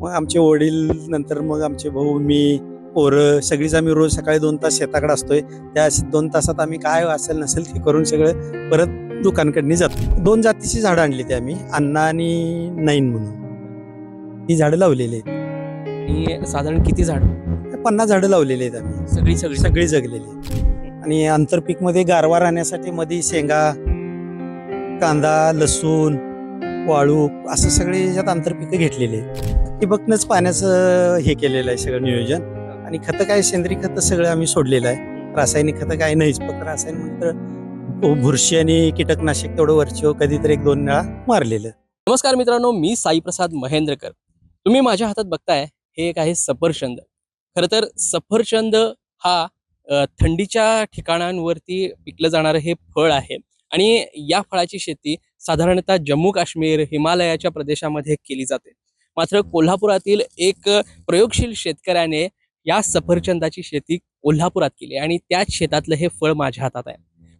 मग आमचे वडील नंतर मग आमचे भाऊ मी पोरं सगळीच आम्ही रोज सकाळी दोन तास शेताकडे असतोय. त्या दोन तासात आम्ही काय असेल नसेल ते करून सगळं परत दुकानकडनी जातो. दोन जातीची झाडं आणली ती आम्ही अण्णा आणि नाईन म्हणून. ही झाडं लावलेली आहेत. आणि साधारण किती झाड? पन्नास झाडं लावलेली आहेत आम्ही. सगळी सगळी सगळी जगलेली. आणि आंतरपीकमध्ये गारवा राहण्यासाठी मध्ये शेंगा कांदा लसूण वाळू असं सगळे याच्यात आंतरपिकं घेतलेली आहेत. ठिबकनंच पाण्याचं हे केलेलं आहे सगळं नियोजन. आणि खतं काय सेंद्रिय खतं सगळं आम्ही सोडलेलं आहे. रासायनिक खतं काय नाहीच फक्त रासायनिक म्हणतं हो, बुरशी आणि कीटकनाशक तेवढं वरची कधीतरी एक दोन वेळा मारलेलं. नमस्कार मित्रांनो मी साईप्रसाद महेंद्रकर. तुम्ही माझ्या हातात बघताय हे एक आहे सफरचंद. खरं तर सफरचंद हा थंडीच्या ठिकाणांवरती पिकलं जाणारं हे फळ आहे. आणि या फळाची शेती साधारणतः जम्मू काश्मीर हिमालयाच्या प्रदेशामध्ये केली जाते. मात्र कोल्हापुरातील एक प्रयोगशील शेतकऱ्याने या सफरचंदाची शेती कोल्हापुरात केली आणि त्याच शेतातलं हे फळ माझ्या हातात आहे.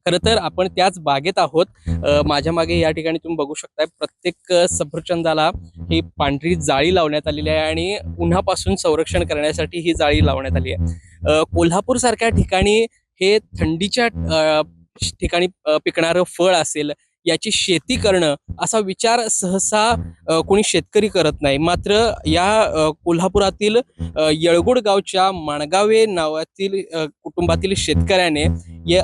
खरं तर आपण त्याच बागेत आहोत. माझ्या मागे या ठिकाणी तुम्ही बघू शकताय प्रत्येक सफरचंदाला ही पांढरी जाळी लावण्यात आलेली आहे आणि उन्हापासून संरक्षण करण्यासाठी ही जाळी लावण्यात आली आहे. कोल्हापूर सारख्या ठिकाणी हे थंडीच्या ठिकाणी पिकणारं फळ असेल याची शेती करणं असा विचार सहसा कोणी शेतकरी करत नाही. मात्र या कोल्हापुरातील येळगुड गावच्या माणगावे नावातील कुटुंबातील शेतकऱ्याने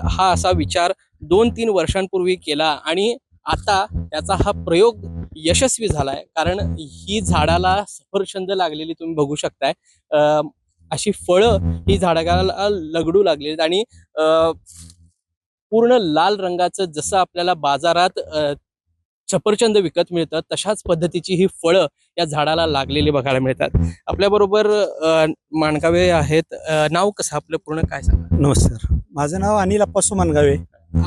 हा असा विचार दोन तीन वर्षांपूर्वी केला आणि आता त्याचा हा प्रयोग यशस्वी झालाय. कारण ही झाडाला सफरचंद लागलेली तुम्ही बघू शकताय. अशी फळं ही झाडाला लगडू लागलेली आणि अ, पूर्ण लाल रंगाचं जसं आपल्याला बाजारात सफरचंद विकत मिळतं तशाच पद्धतीची ही फळं या झाडाला लागलेली बघायला मिळतात. आपल्याबरोबर माणगावे आहेत. नाव कसं? आपलं पूर्ण काय सांगा? नमस्कार. माझं नाव अनिल अप्पासू मानगावे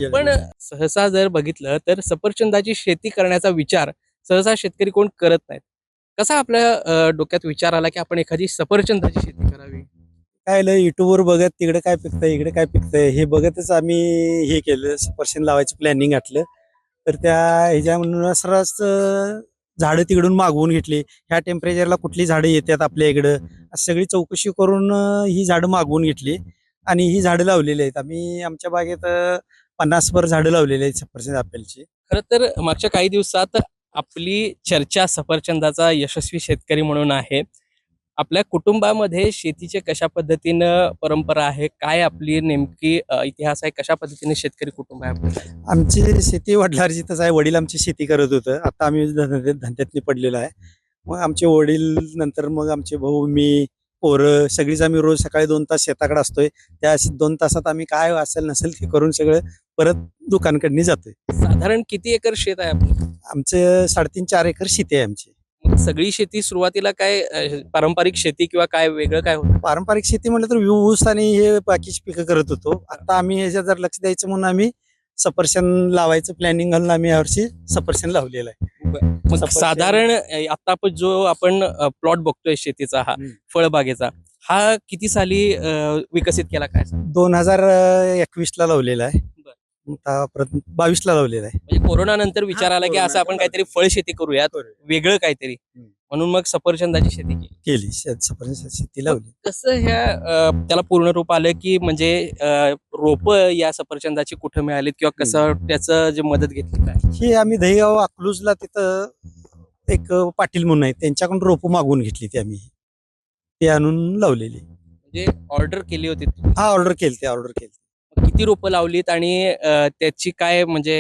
आपण सहसा जर बघितलं तर सफरचंदाची शेती करण्याचा विचार सहसा शेतकरी कोण करत नाहीत. कसा आपल्या डोक्यात विचार आला की आपण एखादी सफरचंदाची शेती करावी? काय आलं? युट्यूबवर बघत तिकडे काय पिकतंय इकडे काय पिकतंय हे बघतच आम्ही हे केलं सफरचंद लावायचं प्लॅनिंग घातलं. तर त्या ह्याच्या म्हणून झाडं तिकडून मागवून घेतली. ह्या टेम्परेचरला कुठली झाडं येतात आपल्या इकडं? असं सगळी चौकशी करून ही झाडं मागवून घेतली. आणि ही झाडं लावलेली आहेत. आम्ही आमच्या बागेत पन्नासभर झाडं लावलेली आहेत सफरचंद आपल्याची खरं तर मागच्या काही दिवसात आपली चर्चा सफरचंदाचा यशस्वी शेतकरी म्हणून आहे. आपल्या कुटुंबामध्ये शेतीचे कशा पद्धतीनं परंपरा आहे? काय आपली नेमकी इतिहास आहे? कशा पद्धतीने शेतकरी कुटुंब आहे? आमची शेती वडिलांचीच आहे. वडील आमची शेती करत होतं. आता आम्ही धंद्यात धंद्यातनी पडलेलो आहे. मग आमचे वडील नंतर मग आमचे भाऊ मी पोरं सगळीच आम्ही रोज सकाळी दोन तास शेताकडे असतोय. त्या दोन तासात आम्ही काय असेल नसेल ते करून सगळं परत दुकानकडनी जातोय. साधारण किती एकर शेत आहे आपलं? आमचे साडेतीन चार एकर शेती आहे आमची. सगळी शेती सुरुवातीला काय अ, पारंपरिक शेती किंवा काय वेगळं काय होतं? पारंपरिक शेती म्हटलं तर ऊस आणि हे बाकीची पिकं करत होतो. आता आम्ही ह्याच्यात जर लक्ष द्यायचं म्हणून आम्ही सफरचंद लावायचं प्लॅनिंग घालून आम्ही यावर्षी सफरचंद लावलेलं आहे. मग सफरचंद- साधारण अ, आता आपण जो आपण प्लॉट बघतोय शेतीचा हा हम्म. फळबागेचा हा किती साली अ, विकसित केला काय? सांग? दोन हजार एकवीस ला लावलेला आहे. बावीस ला लावलेला आहे. म्हणजे कोरोना नंतर विचार आला की असं आपण काहीतरी फळ शेती करूयात वेगळं काहीतरी. म्हणून मग सफरचंदाची शेती केली. सफरचंद शेती लावली. कसं ह्या त्याला पूर्ण रूप आलं की म्हणजे रोप या सफरचंदाची कुठं मिळाली किंवा कसं त्याचं जे मदत घेतली काय? ही आम्ही दहीगाव अकलूजला तिथं एक पाटील म्हणून आहे त्यांच्याकडून रोपं मागवून घेतली ती आम्ही. ते आणून लावलेली. म्हणजे ऑर्डर केली होती. हा ऑर्डर केली ते ऑर्डर केली. किती रोपं लावलीत आणि अ, त्याची काय म्हणजे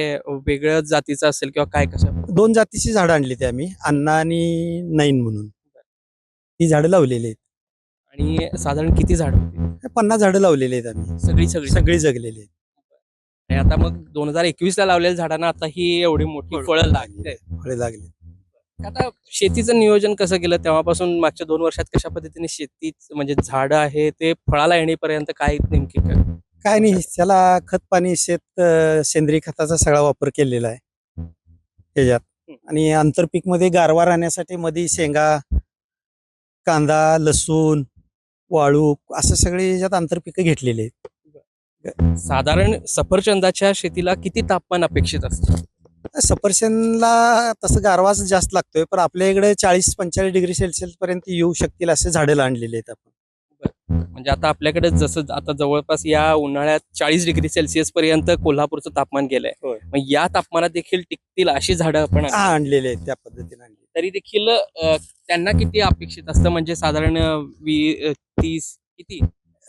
वेगळ्या जातीचं असेल किंवा काय कसं दोन जातीची झाडं आणली ती आम्ही अण्णा आणि नाईन म्हणून. ती झाडं लावलेली आहेत. आणि साधारण किती झाड होती? पन्नास झाडं लावलेली आहेत आम्ही. सगळी सगळी? सगळी जगलेली आहेत. आणि आता मग दोन हजार एकवीस ला लावलेल्या झाडांना आता ही एवढी मोठी फळं लागते फळे लागले आता शेतीचं नियोजन कसं केलं? तेव्हापासून मागच्या दोन वर्षात कशा पद्धतीने शेती म्हणजे झाडं आहे ते फळाला येण्यापर्यंत काय नेमकी काय नाही त्याला खत पाणी शेत अं, सेंद्रिय खताचा सगळा वापर केलेला आहे. त्याच्यात आणि आंतरपीकमध्ये गारवा राहण्यासाठी मध्ये शेंगा कांदा लसूण वाळू असं सगळे याच्यात आंतरपिकं घेतलेली आहेत. साधारण सफरचंदाच्या शेतीला किती तापमान अपेक्षित असतं? सफरचंदला तसं गारवाच जास्त लागतोय पण आपल्या इकडे चाळीस पंचेचाळीस डिग्री सेल्सिअस पर्यंत येऊ शकतील असे झाडं आणलेले आहेत आपण. म्हणजे आता आपल्याकडे जसं आता जवळपास या उन्हाळ्यात चाळीस डिग्री सेल्सिअस पर्यंत कोल्हापूरचं तापमान गेलंय. होय. मग या तापमानात देखील टिकतील अशी झाडं आपण हा आणलेले आहेत त्या पद्धतीने आणलेले तरी देखील अ, त्यांना किती अपेक्षित असतं? म्हणजे साधारण अ, वी अ, तीस किती?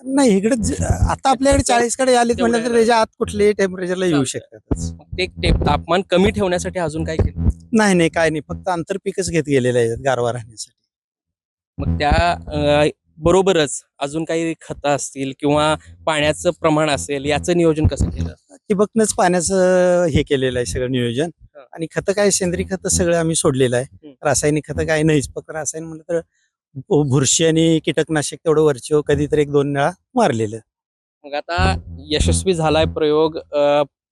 नाही इकडे ज- आता आपल्याकडे चाळीसकडे आलेत म्हणलं तर त्याच्या आत कुठल्याही टेम्परेचरला येऊ. शकतात मग ते ते तापमान कमी ठेवण्यासाठी अजून काय केलं? नाही नाही काय नाही. फक्त आंतरपीकच घेत गेलेले आहेत गारवा राहण्यासाठी. मग त्या अ, बरोबरच अजून काही खतं असतील किंवा पाण्याचं प्रमाण असेल याचं नियोजन कसं केलं? ठिबकनंच पाण्याचं हे केलेलं आहे सगळं नियोजन. आणि खतं काय सेंद्रिय खतं सगळं आम्ही सोडलेलं आहे. रासायनिक खतं काय नाहीच फक्त रासायनिक म्हणलं तर बुरशी आणि कीटकनाशक तेवढं वरची कधीतरी एक दोन वेळा मारलेलं. मग आता यशस्वी झालाय प्रयोग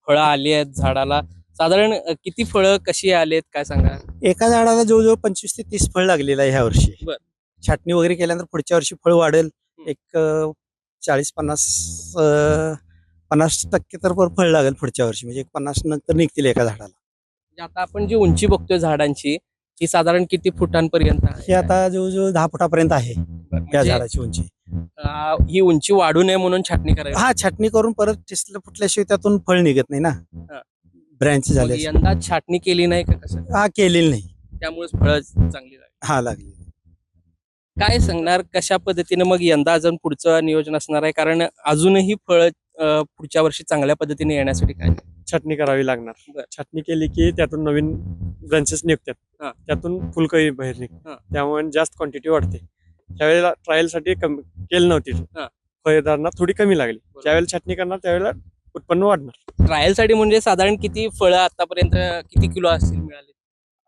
फळं आली आहेत झाडाला. साधारण किती फळं कशी आलेत काय सांगा एका झाडाला जवळजवळ पंचवीस ते तीस फळ लागलेलं आहे ह्या वर्षी. बर. छाटणी वगैरे केल्यानंतर पुढच्या वर्षी फळ वाढेल. एक चाळीस पन्नास पन्नास टक्के तर वर फळ लागेल पुढच्या वर्षी. म्हणजे पन्नास नंतर निघतील एका झाडाला. म्हणजे आता आपण जी उंची बघतोय झाडांची ही साधारण किती फुटांपर्यंत? हे आता जवळजवळ दहा फुटापर्यंत आहे त्या म्हणजे, झाडाची उंची. ही उंची वाढू नये म्हणून छाटणी करायची हा छाटणी करून परत टिसलं फुटल्याशिवाय त्यातून फळ निघत नाही ना. ब्रँच झाले यंदा छाटणी केली नाही का कसं? हा केलेली नाही. त्यामुळेच फळं चांगली हा लागली. काय सांगणार? कशा पद्धतीने मग यंदा अजून पुढचं नियोजन असणार आहे? कारण अजूनही फळ पुढच्या वर्षी चांगल्या पद्धतीने येण्यासाठी काय? छाटणी करावी लागणार. छाटणी केली की त्यातून नवीन ब्रांचेस हा. निघतात त्यातून फुलकळी बाहेर. निघते त्यामुळे जास्त क्वांटिटी वाढते. त्यावेळेला ट्रायलसाठी कमी केली नव्हती. हा. फळदारांना थोडी कमी लागली. ज्यावेळेला छाटणी करणार त्यावेळेला उत्पन्न वाढणार. ट्रायलसाठी म्हणजे साधारण किती फळं आतापर्यंत किती किलो असतील मिळाले?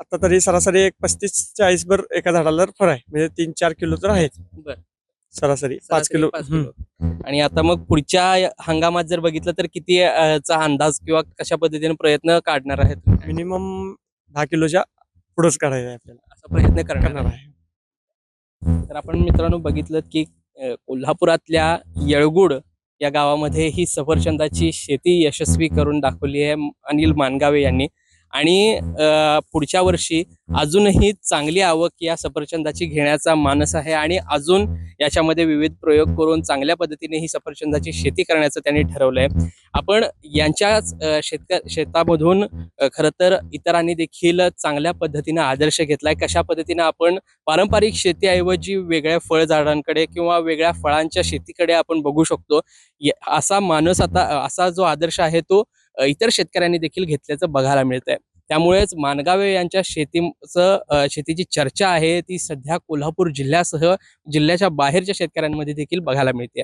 आता तरी सरासरी एक पस्तीस चाळीस भर एका झाडाला फळ आहे. म्हणजे तीन चार किलो तर आहेत बर. सरासरी पाच किलो. आणि आता मग पुढच्या हंगामात जर बघितलं तर किती अ, चा अंदाज किंवा कशा पद्धतीने प्रयत्न काढणार आहेत तुम्ही? मिनिमम दहा किलोच्या पुढंच काढायचं आहे आपल्याला. असा प्रयत्न करणार करणार आहे. आहे. तर आपण मित्रांनो बघितलं की अ, कोल्हापुरातल्या येळगुड या गावामध्ये ही सफरचंदाची शेती यशस्वी करून दाखवली आहे. अनिल मानगावे यांनी. आणि पुढच्या वर्षी अजूनही चांगली आवक या सफरचंदाची घेण्याचा मानस आहे आणि अजून याच्यामध्ये विविध प्रयोग करून चांगल्या पद्धतीने ही सफरचंदाची शेती करण्याचं त्यांनी ठरवलं आहे आपण यांच्याच शेतक शेतामधून खरं तर इतरांनी देखील चांगल्या पद्धतीने आदर्श घेतलाय. कशा पद्धतीने आपण पारंपरिक शेतीऐवजी वेगळ्या फळझाडांकडे किंवा वेगळ्या फळांच्या शेतीकडे आपण बघू शकतो. य- असा माणूस आता असा जो आदर्श आहे तो इतर शेतकऱ्यांनी देखील घेतल्याचं बघायला मिळत आहे त्यामुळेच मानगावे यांच्या शेतीचं शेतीची चर्चा आहे ती सध्या कोल्हापूर जिल्ह्यासह जिल्ह्याच्या बाहेरच्या शेतकऱ्यांमध्ये देखील बघायला मिळते.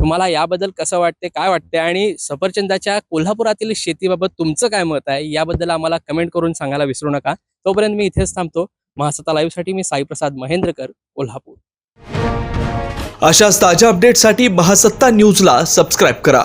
तुम्हाला याबद्दल कसं वाटते काय वाटते आणि सफरचंदाच्या कोल्हापुरातील शेतीबाबत तुमचं काय मत आहे? याबद्दल आम्हाला कमेंट करून सांगायला विसरू नका. तोपर्यंत मी इथेच थांबतो. महासत्ता लाईव्हसाठी मी साईप्रसाद महेंद्रकर कोल्हापूर. अशाच ताज्या अपडेटसाठी महासत्ता न्यूजला सबस्क्राईब करा.